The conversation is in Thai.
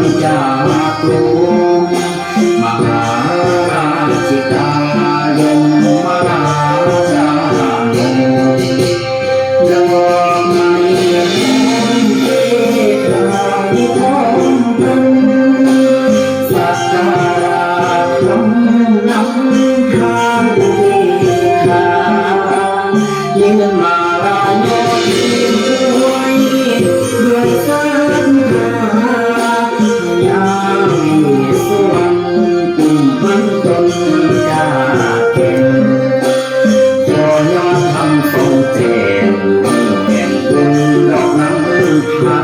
านจากกรุ